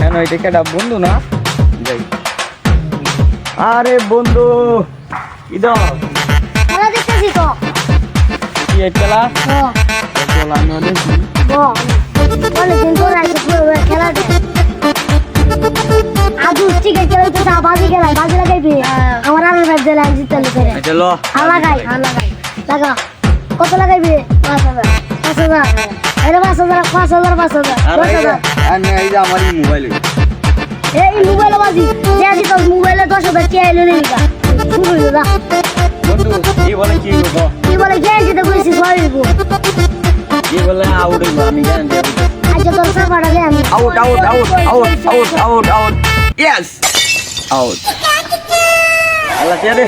কেন এটা কেটা বন্ধু না? যাই। আরে বন্ধু ইদা খেলা দেখতেছি তো। কি খেলা? ও। আমি অনেকদিন পর খেলা খেলা তো বাজি খেলা বাজি লাগাইবি আমার আগে ব্যাট দিলে আমি জিততে করে চলো লাগাই লাগাই। লাগা। কত লাগাইবি? পাঁচ হাজার। পাঁচ হাজার। আরে পাঁচ হাজার পাঁচ হাজার পাঁচ হাজার দশ এই হাজার। আর এই যে আমার মোবাইল এই মোবাইলে বাজি যে আছি তোর মোবাইলে দশ হাজার কে এলে দিবি গা শুরু হইল না বন্ধু কি বলে কি করব কি বলে কে যেতে দিব কি বলে আউট আমি জানি আচ্ছা তোর সাপাটা দে আমি। Out out out out out out out yes out আল্লাহ টিয়া দে।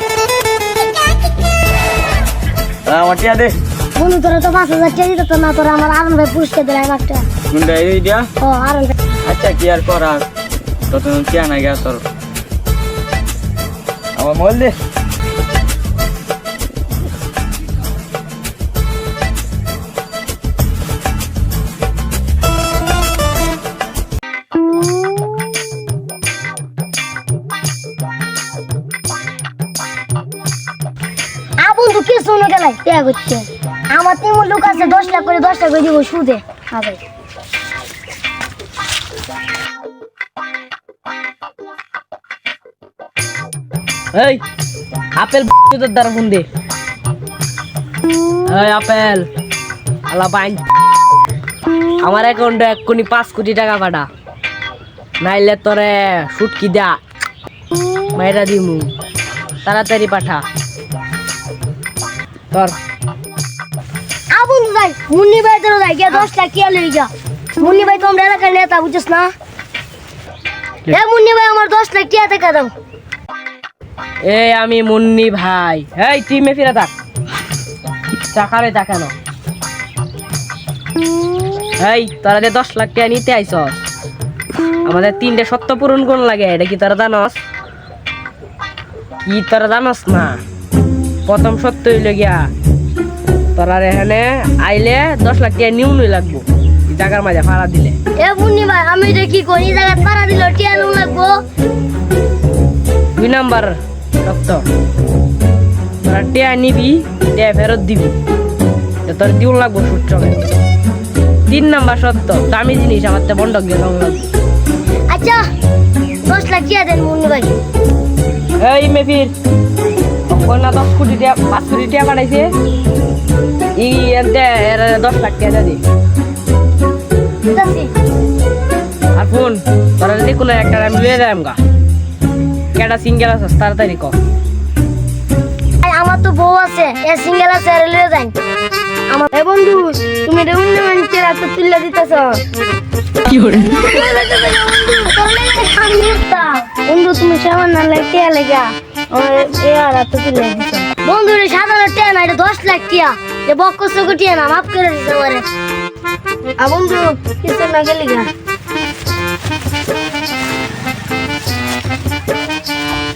আমার টিয়া দে। বন্ধু তোরা তো পাঁচ হাজার কে দিত না তোরা আমার আরন ভাই পুরস্কার দিলাই মাঠটা মুন্ডা এই দিয়া? ও আরন ভাই আচ্ছা কি আর করার? তত টিয়া না গিয়া তোর। আমার মোবাইল দে। আ বন্ধু কি শুনে গেলাই। কে করছে আমার তিন লোক আছে, দশ লাখ করে, দশ লাখ করে দিব সুদে। আগে এই, আপেল তোর দ্বারা ফোন দে এই, আপেল। আলা বাইন। আমার অ্যাকাউন্টে এক কোটি পাঁচ কোটি টাকা পাঠা। নাইলে তোরে সুটকি দা, মাইরা দিমু। তাড়াতাড়ি পাঠা। তোর মুন্নি ভাই তোর যাই গিয়া দশ লাখ কে লই গিয়া। মুন্নি ভাই তোমরা এলাকার নেতা বুঝছিস না? এ মুন্নি ভাই আমার দশ লাখ টিয়া টাকা দাও। এ আমি মুন্নি ভাই। এই টিমে ফিরে থাক। টাকারে কেন এই তোরা যে দশ লাখ টাকা নিতে আইস আমাদের তিনটে সত্য পূরণ কোন লাগে এটা কি তোরা জানস? কি তোরা জানস না? প্রথম সত্য হইল গিয়া তোরা এখানে আইলে দশ লাখ টাকা নিউনই লাগবো। এই জায়গার মাঝে ভাড়া দিলে। এ মুন্নি ভাই আমি এটা কি করি জায়গা পাড়া দিল টিয়া নুন লাগবো। দুই নাম্বার সত্য তোরা টেয়া নিবি টেয়া ফেরত দিবি। তোর দিউল লাগবো সুদ চলে। তিন নাম্বার সত্য দামি জিনিস আমার তো বন্ধক দিয়ে লাগবে। আচ্ছা দশ লাখ টিয়া দেন মুন্নি ভাই। এই মেফির কন্যা দশ কোটি টাকা পাঁচ কোটি টাকা পাঠাইছে ই দশ লাখ টাকা দি আর ফোন তোরা যদি কোনো একটা আমি লুয়ে যাই গা। কেটা সিঙ্গেল আছে তাড়াতাড়ি ক। আমার তো বউ আছে এ সিঙ্গেল আছে আর লিয়ে যাই আমার এ বন্ধু তুমি এটা অন্য মানুষের এত তুলে দিতেছ। কি করে বন্ধু, তুমি সেমন না লাগে লেগা? বন্ধু রে সাধারণ টিয়া না, এটা দশ লাখ টিয়া। যে বক্কর চোখ টিয়া না, মাফ করে দিতে পারে আর বন্ধু, কিছু না গেলি গা।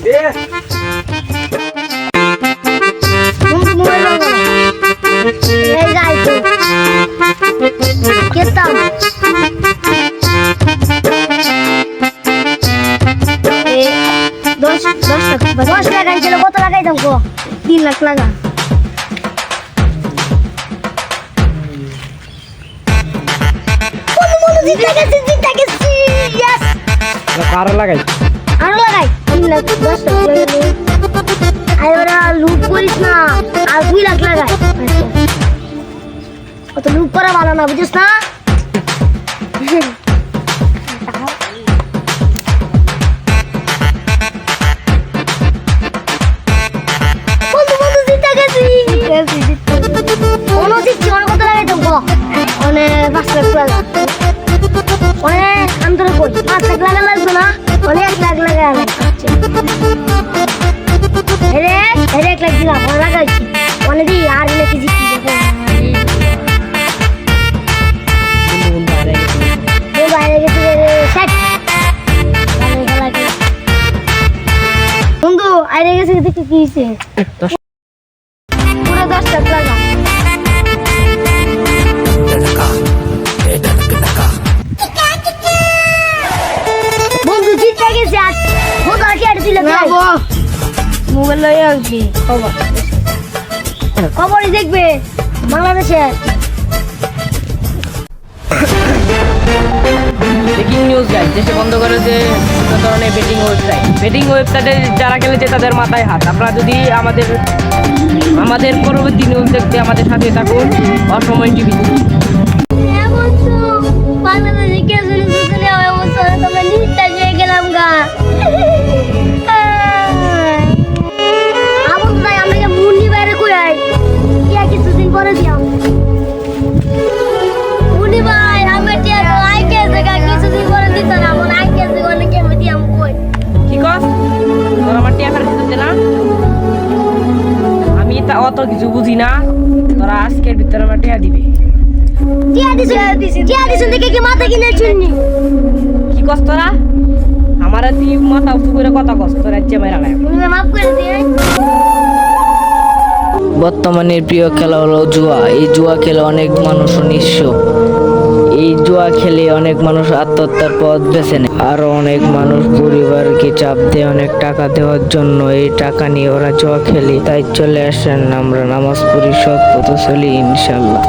বন্ধু দশ লাখ আনছিল কত লাগাইতাম গো? তিন লাখ জিতে গেছি, লাগাই। আরও লাগাই? তিন লাখ দশ লাখ লাগাইলে। আর এবার আর লুট করিস না আর দুই লাখ লাগাই। অত লুট করা ভালো না বুঝিস না? লাখ হেরে হেরে এক লাখ দিলাম লাগাইছি। অনেক আর নাকি জিতছি বাইরে গেছি বন্ধু আইরে গেছে দেখি কি হয়েছে পুরো দশ লাখ লাগা দিয়ে গেছে বোতল দিলে মোবাইল লয়ে আসবি খবর? খবরই দেখবে বাংলাদেশে। ব্রেকিং নিউজ গাইজ দেশে বন্ধ করেছে বিভিন্ন ধরনের বেটিং ওয়েবসাইট বেটিং ওয়েবসাইটে যারা খেলেছে তাদের মাথায় হাত। আপনারা যদি আমাদের আমাদের পরবর্তী নিউজ দেখতে আমাদের সাথে থাকুন অসময় টিভি অত কিছু বুঝি না তোরা আজকের ভিতরে আমার টিয়া দিবে। কি কস তোরা? আমার তুই মাথা উঁচু করে কথা কস তোরা রাজ্যে মেরা লাগে মুন্ডি মাফ করে দিয়ে বর্তমানের প্রিয় খেলা হলো জুয়া। এই জুয়া খেলে অনেক মানুষ নিঃস্ব। এই জুয়া খেলে অনেক মানুষ আত্মহত্যার পথ বেছে নেয়। আরও অনেক মানুষ পরিবারকে চাপ দেয়, অনেক টাকা দেওয়ার জন্য এই টাকা নিয়ে ওরা জুয়া খেলে। তাই চলে আসেন, আমরা নামাজ পড়ি সব পথে চলি ইনশাল্লাহ